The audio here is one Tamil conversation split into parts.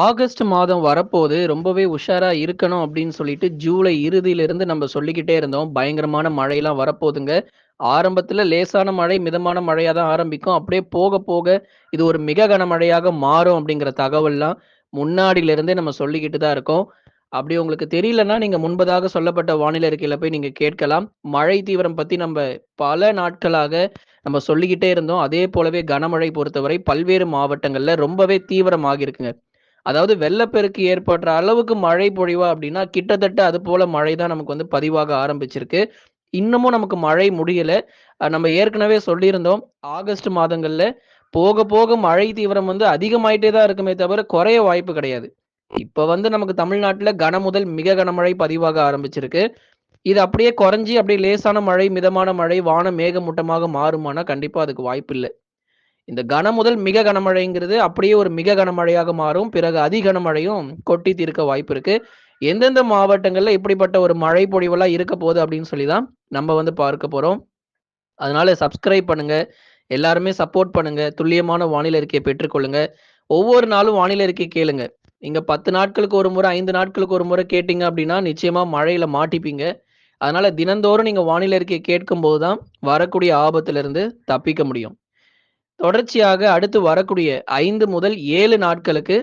ஆகஸ்ட் மாதம் வரப்போது ரொம்பவே உஷாரா இருக்கணும் அப்படின்னு சொல்லிட்டு ஜூலை இறுதியிலிருந்து நம்ம சொல்லிக்கிட்டே இருந்தோம். பயங்கரமான மழையெல்லாம் வரப்போதுங்க. ஆரம்பத்துல லேசான மழை, மிதமான மழையா தான் ஆரம்பிக்கும். அப்படியே போக போக இது ஒரு மிக கனமழையாக மாறும் அப்படிங்கிற தகவல்லாம் முன்னாடியிலிருந்தே நம்ம சொல்லிக்கிட்டு தான் இருக்கோம். அப்படி உங்களுக்கு தெரியலன்னா, நீங்க முன்பதாக சொல்லப்பட்ட வானிலை இருக்கையில போய் நீங்க கேட்கலாம். மழை தீவிரம் பத்தி நம்ம பல நாட்களாக நம்ம சொல்லிக்கிட்டே இருந்தோம். அதே போலவே கனமழை பொறுத்தவரை பல்வேறு மாவட்டங்கள்ல ரொம்பவே தீவிரமாக இருக்குங்க. அதாவது வெள்ளப்பெருக்கு ஏற்படுற அளவுக்கு மழை பொழிவா அப்படின்னா, கிட்டத்தட்ட அது போல மழை தான் நமக்கு வந்து பதிவாக ஆரம்பிச்சிருக்கு. இன்னமும் நமக்கு மழை முடியல. நம்ம ஏற்கனவே சொல்லியிருந்தோம். ஆகஸ்ட் மாதங்கள்ல போக போக மழை தீவிரம் வந்து அதிகமாயிட்டே தான் இருக்குமே தவிர, குறைய வாய்ப்பு கிடையாது. இப்ப வந்து நமக்கு தமிழ்நாட்டுல கன முதல் மிக கனமழை பதிவாக ஆரம்பிச்சிருக்கு. இது அப்படியே குறைஞ்சி அப்படியே லேசான மழை, மிதமான மழை, வானம் மேகமூட்டமாக மாறுமானா, கண்டிப்பா அதுக்கு வாய்ப்பில்ல. இந்த கன முதல் மிக கனமழைங்கிறது அப்படியே ஒரு மிக கனமழையாக மாறும். பிறகு அதி கனமழையும் கொட்டி தீர்க்க வாய்ப்பு இருக்கு. எந்தெந்த மாவட்டங்கள்ல இப்படிப்பட்ட ஒரு மழை பொழிவெல்லாம் இருக்க போகுது அப்படின்னு சொல்லி தான் நம்ம வந்து பார்க்க போறோம். அதனால சப்ஸ்கிரைப் பண்ணுங்க. எல்லாருமே சப்போர்ட் பண்ணுங்க. துல்லியமான வானிலை அறிக்கையை பெற்றுக்கொள்ளுங்க. ஒவ்வொரு நாளும் வானிலை அறிக்கை கேளுங்க. நீங்க 10 நாட்களுக்கு ஒரு முறை, ஐந்து நாட்களுக்கு ஒரு முறை கேட்டீங்க அப்படின்னா, நிச்சயமா மழையில மாட்டிப்பீங்க. அதனால தினந்தோறும் நீங்க வானிலை அறிக்கையை கேட்கும் தான் வரக்கூடிய ஆபத்திலிருந்து தப்பிக்க முடியும். தொடர்ச்சியாக அடுத்து வரக்கூடிய ஐந்து முதல் ஏழு நாட்களுக்கு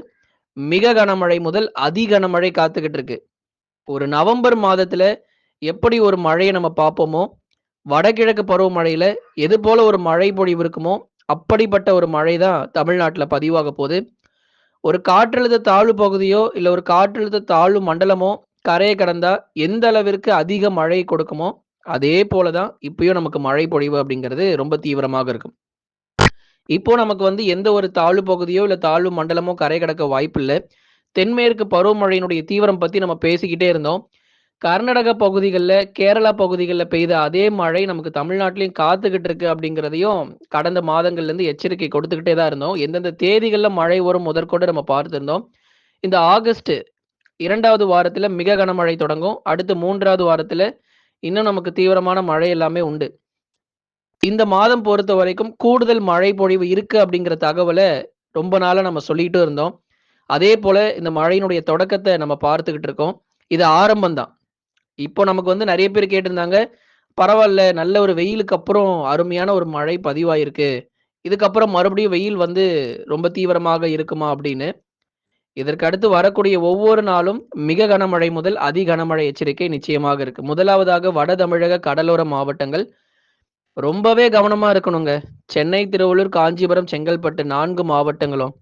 மிக கனமழை முதல் அதி கனமழை காத்துக்கிட்டு இருக்கு. ஒரு நவம்பர் மாதத்துல எப்படி ஒரு மழையை நம்ம பார்ப்போமோ, வடகிழக்கு பருவமழையில எது போல ஒரு மழை பொழிவு இருக்குமோ, அப்படிப்பட்ட ஒரு மழை தான் தமிழ்நாட்டில் பதிவாக போகுது ஒரு காற்றழுத்த தாழ்வு பகுதியோ, இல்லை ஒரு காற்றழுத்த தாழ்வு மண்டலமோ கரையை கடந்தா எந்த அளவிற்கு அதிக மழை கொடுக்குமோ, அதே போல தான் இப்பயும் நமக்கு மழை பொழிவு அப்படிங்கிறது ரொம்ப தீவிரமாக இருக்கும். இப்போ நமக்கு வந்து எந்த ஒரு தாழ்வு பகுதியோ, இல்லை தாழ்வு மண்டலமோ கரை கடக்க வாய்ப்பில்லை தென்மேற்கு பருவமழையினுடைய தீவிரம் பத்தி நம்ம பேசிக்கிட்டே இருந்தோம். கர்நாடக பகுதிகளில் கேரளா பகுதிகளில் பெய்த அதே மழை நமக்கு தமிழ்நாட்டிலையும் காத்துக்கிட்டு இருக்கு அப்படிங்கிறதையும் கடந்த மாதங்கள்லேருந்து எச்சரிக்கை கொடுத்துக்கிட்டே தான் இருந்தோம். எந்தெந்த தேதிகளில் மழை வரும் முதற்கொண்டு நம்ம பார்த்துருந்தோம் இந்த ஆகஸ்ட் இரண்டாவது வாரத்தில் மிக கனமழை தொடங்கும். அடுத்து மூன்றாவது வாரத்தில் இன்னும் நமக்கு தீவிரமான மழை எல்லாமே உண்டு. இந்த மாதம் பொறுத்த வரைக்கும் கூடுதல் மழை பொழிவு இருக்கு அப்படிங்கிற தகவலை ரொம்ப நாளா நம்ம சொல்லிட்டு இருந்தோம். அதே போல இந்த மழையினுடைய தொடக்கத்தை நம்ம பார்த்துக்கிட்டு இருக்கோம். இது ஆரம்பம் தான். இப்போ நமக்கு வந்து நிறைய பேர் கேட்டிருந்தாங்க. பரவாயில்ல நல்ல ஒரு வெயிலுக்கு அப்புறம் அருமையான ஒரு மழை பதிவாயிருக்கு. இதுக்கப்புறம் மறுபடியும் வெயில் வந்து ரொம்ப தீவிரமாக இருக்குமா அப்படின்னு. இதற்கு அடுத்து வரக்கூடிய ஒவ்வொரு நாளும் மிக கனமழை முதல் அதி கனமழை எச்சரிக்கை நிச்சயமாக இருக்கு. முதலாவதாக வட தமிழக கடலோர மாவட்டங்கள் ரொம்பவே கவனமா இருக்கணுங்க. சென்னை, திருவள்ளூர், காஞ்சிபுரம், செங்கல்பட்டு நான்கு மாவட்டங்களும்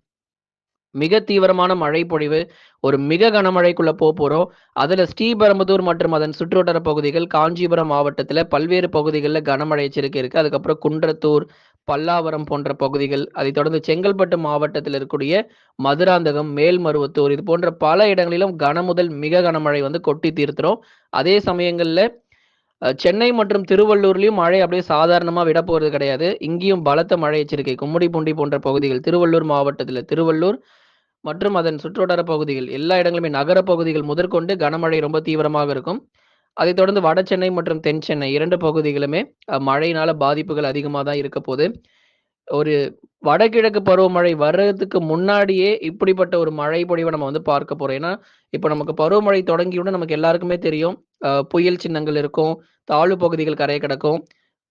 மிக தீவிரமான மழை பொழிவு, ஒரு மிக கனமழைக்குள்ள போப்போறோம். அதுல ஸ்ரீபெரும்புதூர் மற்றும் அதன் சுற்றுவட்டார பகுதிகள், காஞ்சிபுரம் மாவட்டத்துல பல்வேறு பகுதிகளில் கனமழை எச்சரிக்கை இருக்கு. அதுக்கப்புறம் குன்றத்தூர், பல்லாவரம் போன்ற பகுதிகள், அதைத் தொடர்ந்து செங்கல்பட்டு மாவட்டத்தில் இருக்கக்கூடிய மதுராந்தகம், மேல்மருவத்தூர் இது போன்ற பல இடங்களிலும் கன முதல் மிக கனமழை வந்து கொட்டி தீர்த்துறோம் அதே சமயங்கள்ல சென்னை மற்றும் திருவள்ளூர்லயும் மழை அப்படியே சாதாரணமா போகிறது கிடையாது. இங்கேயும் பலத்த மழை எச்சரிக்கை. கும்மிடிப்பூண்டி போன்ற பகுதிகள், திருவள்ளூர் மாவட்டத்தில் திருவள்ளூர் மற்றும் அதன் சுற்றுவட்டார பகுதிகள் எல்லா இடங்களுமே நகர பகுதிகள் முதற்கொண்டு கனமழை ரொம்ப தீவிரமாக இருக்கும். அதைத் தொடர்ந்து வட சென்னை மற்றும் தென் சென்னை இரண்டு பகுதிகளுமே மழையினால பாதிப்புகள் அதிகமாக தான் இருக்க போது. ஒரு வடகிழக்கு பருவமழை வர்றதுக்கு முன்னாடியே இப்படிப்பட்ட ஒரு மழை பொழிவை நம்ம வந்து பார்க்க போறோம். ஏன்னா, இப்போ நமக்கு பருவமழை தொடங்கியவுடன் நமக்கு எல்லாருக்குமே தெரியும். புயல் சின்னங்கள் இருக்கும். தாழ்வு பகுதிகள் கரையை கிடக்கும்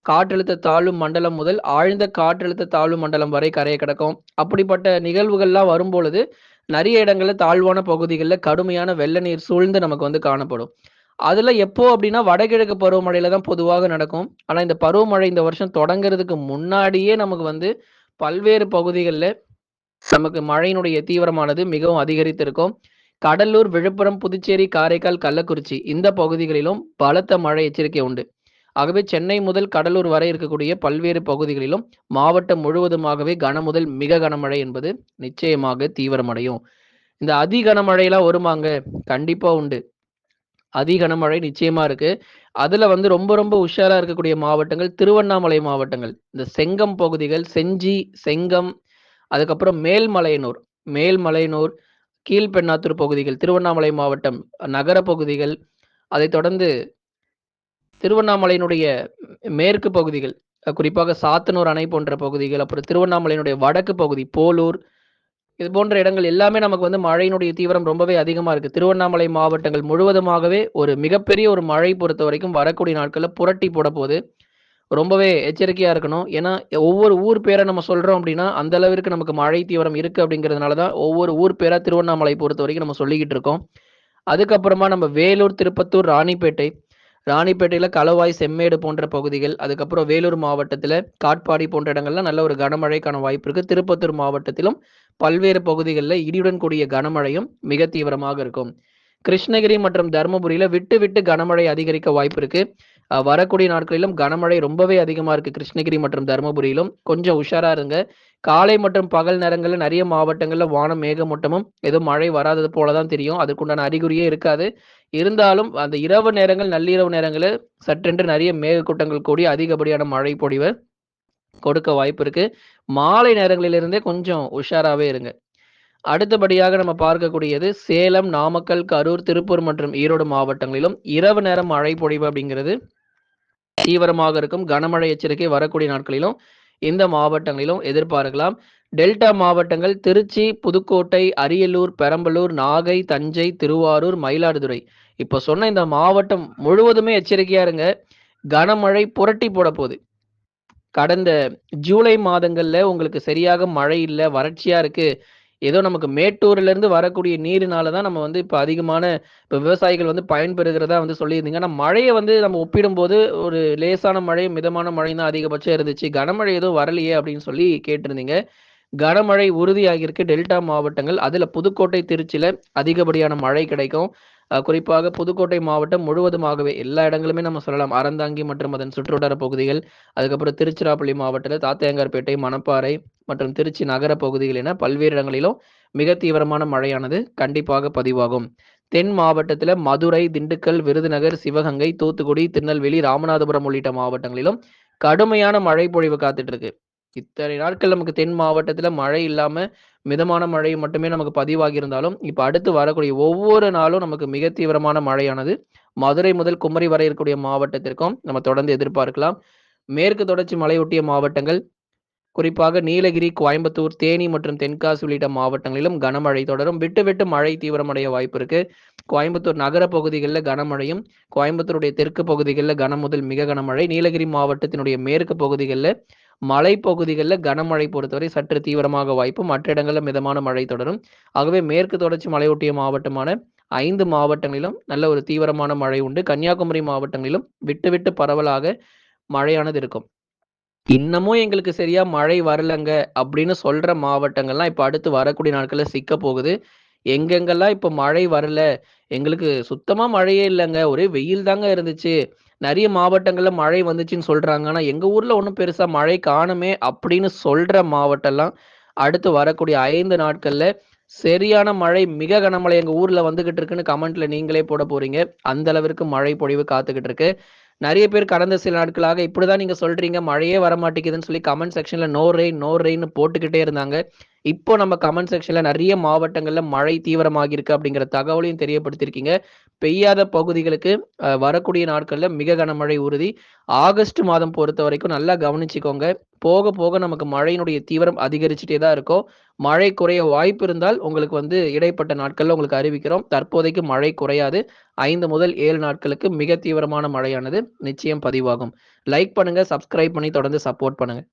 காற்றழுத்த தாழ்வு மண்டலம் முதல் ஆழ்ந்த காற்றழுத்த தாழ்வு மண்டலம் வரை கரையை கிடக்கும் அப்படிப்பட்ட நிகழ்வுகள்லாம் வரும்பொழுது, நிறைய இடங்களில் தாழ்வான பகுதிகளில் கடுமையான வெள்ள நீர் சூழ்ந்து நமக்கு வந்து காணப்படும். அதுல எப்போ அப்படின்னா, வடகிழக்கு பருவமழையில தான் பொதுவாக நடக்கும். ஆனா, இந்த பருவமழை இந்த வருஷம் தொடங்குறதுக்கு முன்னாடியே நமக்கு வந்து பல்வேறு பகுதிகளில் நமக்கு மழையினுடைய தீவிரமானது மிகவும் அதிகரித்திருக்கும். கடலூர், விழுப்புரம், புதுச்சேரி, காரைக்கால், கள்ளக்குறிச்சி இந்த பகுதிகளிலும் பலத்த மழை எச்சரிக்கை உண்டு. ஆகவே சென்னை முதல் கடலூர் வரை இருக்கக்கூடிய பல்வேறு பகுதிகளிலும் மாவட்டம் முழுவதுமாகவே கன முதல் மிக கனமழை என்பது நிச்சயமாக தீவிரமடையும். இந்த அதி கனமழையெல்லாம் வருமாங்க? கண்டிப்பா உண்டு. அதி கனமழை நிச்சயமா இருக்கு. அதுல வந்து ரொம்ப ரொம்ப உஷாரா இருக்கக்கூடிய மாவட்டங்கள் திருவண்ணாமலை மாவட்டங்கள். இந்த செங்கம் பகுதிகள், செஞ்சி, செங்கம், அதுக்கப்புறம் மேல்மலையனூர், மேல்மலையனூர், கீழ்பெண்ணாத்தூர் பகுதிகள், திருவண்ணாமலை மாவட்டம் நகர பகுதிகள், அதைத் தொடர்ந்து திருவண்ணாமலையினுடைய மேற்கு பகுதிகள், குறிப்பாக சாத்தனூர் அணை போன்ற பகுதிகள், அப்புறம் திருவண்ணாமலையினுடைய வடக்கு பகுதி போலூர், இது போன்ற இடங்கள் எல்லாமே நமக்கு வந்து மழையினுடைய தீவிரம் ரொம்பவே அதிகமாக இருக்குது திருவண்ணாமலை மாவட்டங்கள் முழுவதுமாகவே ஒரு மிகப்பெரிய ஒரு மழை பொறுத்தவரைக்கும் வரக்கூடிய நாட்களில் புரட்டி போட போகுது ரொம்பவே எச்சரிக்கையா இருக்கணும். ஏன்னா, ஒவ்வொரு ஊர் பேரை நம்ம சொல்றோம் அப்படின்னா அந்த அளவிற்கு நமக்கு மழை தீவிரம் இருக்கு அப்படிங்கிறதுனால தான் ஒவ்வொரு ஊர் பேரா திருவண்ணாமலை பொறுத்த வரைக்கும் நம்ம சொல்லிக்கிட்டு இருக்கோம். அதுக்கப்புறமா நம்ம வேலூர், திருப்பத்தூர், ராணிப்பேட்டை. ராணிப்பேட்டையில களவாய், செம்மேடு போன்ற பகுதிகள். அதுக்கப்புறம் வேலூர் மாவட்டத்தில் காட்பாடி போன்ற இடங்கள்ல நல்ல ஒரு கனமழைக்கான வாய்ப்பு இருக்கு. திருப்பத்தூர் மாவட்டத்திலும் பல்வேறு பகுதிகளில் இடியுடன் கூடிய கனமழையும் மிக தீவிரமாக இருக்கும். கிருஷ்ணகிரி மற்றும் தர்மபுரியில விட்டு விட்டு கனமழை அதிகரிக்க வாய்ப்பு இருக்கு. வரக்கூடிய நாட்களிலும் கனமழை ரொம்பவே அதிகமாக இருக்குது கிருஷ்ணகிரி மற்றும் தர்மபுரியிலும். கொஞ்சம் உஷாராக இருங்க. காலை மற்றும் பகல் நேரங்களில் நிறைய மாவட்டங்களில் வானம் மேகமூட்டமும், எதுவும் மழை வராதது போல தான் தெரியும். அதுக்குண்டான அறிகுறியே இருக்காது. இருந்தாலும் அந்த இரவு நேரங்கள், நள்ளிரவு நேரங்களில் சற்றென்று நிறைய மேகக்கூட்டங்கள் கூடி அதிகப்படியான மழை பொழிவ கொடுக்க வாய்ப்பு இருக்கு. மாலை நேரங்களிலிருந்தே கொஞ்சம் உஷாராகவே இருங்க. அடுத்தபடியாக நம்ம பார்க்கக்கூடியது சேலம், நாமக்கல், கரூர், திருப்பூர் மற்றும் ஈரோடு மாவட்டங்களிலும் இரவு நேரம் மழை பொழிவு அப்படிங்கிறது தீவிரமாக இருக்கும். கனமழை எச்சரிக்கை வரக்கூடிய நாட்களிலும் இந்த மாவட்டங்களிலும் எதிர்பார்க்கலாம். டெல்டா மாவட்டங்கள் திருச்சி, புதுக்கோட்டை, அரியலூர், பெரம்பலூர், நாகை, தஞ்சை, திருவாரூர், மயிலாடுதுறை. இப்போ சொன்ன இந்த மாவட்டம் முழுவதுமே எச்சரிக்கையா இருங்க. கனமழை புரட்டி போடப்போகுது கடந்த ஜூலை மாதங்கள்ல உங்களுக்கு சரியாக மழை இல்லை வறட்சியா இருக்கு. ஏதோ நமக்கு மேட்டூர்லருந்து வரக்கூடிய நீரினால தான் நம்ம வந்து இப்ப அதிகமான இப்ப விவசாயிகள் வந்து பயன்பெறுகிறதா வந்து சொல்லியிருந்தீங்க. ஆனா மழையை வந்து நம்ம ஒப்பிடும்போது ஒரு லேசான மழை, மிதமான மழை தான் அதிகபட்சம் இருந்துச்சு. கனமழை எதுவும் வரலையே அப்படின்னு சொல்லி கேட்டிருந்தீங்க. கனமழை உறுதியாகியிருக்கு டெல்டா மாவட்டங்கள். அதுல புதுக்கோட்டை, திருச்சியில் அதிகப்படியான மழை கிடைக்கும். குறிப்பாக புதுக்கோட்டை மாவட்டம் முழுவதுமாகவே எல்லா இடங்களுமே நம்ம சொல்லலாம். அறந்தாங்கி மற்றும் அதன் சுற்றுவட்டார பகுதிகள், அதுக்கப்புறம் திருச்சிராப்பள்ளி மாவட்டத்தில் தாத்தையங்கார்பேட்டை, மணப்பாறை மற்றும் திருச்சி நகர பகுதிகள் என பல்வேறு இடங்களிலும் மிக தீவிரமான மழையானது கண்டிப்பாக பதிவாகும். தென் மாவட்டத்தில் மதுரை, திண்டுக்கல், விருதுநகர், சிவகங்கை, தூத்துக்குடி, திருநெல்வேலி, ராமநாதபுரம் உள்ளிட்ட மாவட்டங்களிலும் கடுமையான மழை பொழிவு காத்துட்டு இருக்கு. இத்தனை நாட்கள் நமக்கு தென் மாவட்டத்தில் மழை இல்லாமல் மிதமான மழை மட்டுமே நமக்கு பதிவாகி இருந்தாலும், இப்போ அடுத்து வரக்கூடிய ஒவ்வொரு நாளும் நமக்கு மிக தீவிரமான மழையானது மதுரை முதல் குமரி வரை இருக்கக்கூடிய மாவட்டத்திற்கும் நம்ம தொடர்ந்து எதிர்பார்க்கலாம். மேற்கு தொடர்ச்சி மலையொட்டிய மாவட்டங்கள், குறிப்பாக நீலகிரி, கோயம்புத்தூர், தேனி மற்றும் தென்காசி உள்ளிட்ட மாவட்டங்களிலும் கனமழை தொடரும். விட்டு விட்டு மழை தீவிரமடைய வாய்ப்பு இருக்கு. கோயம்புத்தூர் நகர பகுதிகளில் கனமழையும், கோயம்புத்தூருடைய தெற்கு பகுதிகளில் கன முதல் மிக கனமழை, நீலகிரி மாவட்டத்தினுடைய மேற்கு பகுதிகளில் மலைப்பகுதிகளில் கனமழை பொறுத்தவரை சற்று தீவிரமாக வாய்ப்பு. மற்ற இடங்களில் மிதமான மழை தொடரும். ஆகவே மேற்கு தொடர்ச்சி மலையொட்டிய மாவட்டமான ஐந்து மாவட்டங்களிலும் நல்ல ஒரு தீவிரமான மழை உண்டு. கன்னியாகுமரி மாவட்டங்களிலும் விட்டு விட்டு பரவலாக மழையானது இருக்கும். இன்னமும் எங்களுக்கு சரியா மழை வரலங்க அப்படின்னு சொல்ற மாவட்டங்கள்லாம் இப்ப அடுத்து வரக்கூடிய நாட்கள்ல சிக்கப் போகுது. எங்கெங்கெல்லாம் இப்ப மழை வரல, எங்களுக்கு சுத்தமா மழையே இல்லைங்க ஒரே வெயில் தாங்க இருந்துச்சு. நிறைய மாவட்டங்கள்ல மழை வந்துச்சுன்னு சொல்றாங்க. ஆனா எங்க ஊர்ல ஒன்றும் பெருசா மழை காணுமே அப்படின்னு சொல்ற மாவட்டம்லாம் அடுத்து வரக்கூடிய ஐந்து நாட்கள்ல சரியான மழை, மிக கனமழை எங்க ஊர்ல வந்துகிட்டு இருக்குன்னு கமெண்ட்ல நீங்களே போட போறீங்க. அந்த அளவிற்கு மழை பொழிவு காத்துக்கிட்டு இருக்கு. நிறைய பேர் கடந்த சில நாட்களாக இப்படிதான் நீங்க சொல்றீங்க, மழையே வர மாட்டேங்குதுன்னு சொல்லி கமெண்ட் செக்ஷன்ல நோ ரெயின், நோ ரெயின்னு போட்டுக்கிட்டே இருந்தாங்க. இப்போ நம்ம கமெண்ட் செக்ஷன்ல நிறைய மாவட்டங்கள்ல மழை தீவிரமாகியிருக்கு அப்படிங்கிற தகவலையும் தெரியப்படுத்தியிருக்கீங்க. பெய்யாத பகுதிகளுக்கு வரக்கூடிய நாட்கள்ல மிக கனமழை உறுதி. ஆகஸ்ட் மாதம் பொறுத்த வரைக்கும் நல்லா கவனிச்சுக்கோங்க. போக போக நமக்கு மழையினுடைய தீவிரம் அதிகரிச்சுட்டே தான் இருக்கும். மழை குறைய வாய்ப்பு இருந்தால் உங்களுக்கு வந்து இடைப்பட்ட நாட்களில் உங்களுக்கு அறிவிக்கிறோம். தற்போதைக்கு மழை குறையாது. ஐந்து முதல் ஏழு நாட்களுக்கு மிக தீவிரமான மழையானது நிச்சயம் பதிவாகும். லைக் பண்ணுங்க, சப்ஸ்கிரைப் பண்ணி தொடர்ந்து சப்போர்ட் பண்ணுங்க.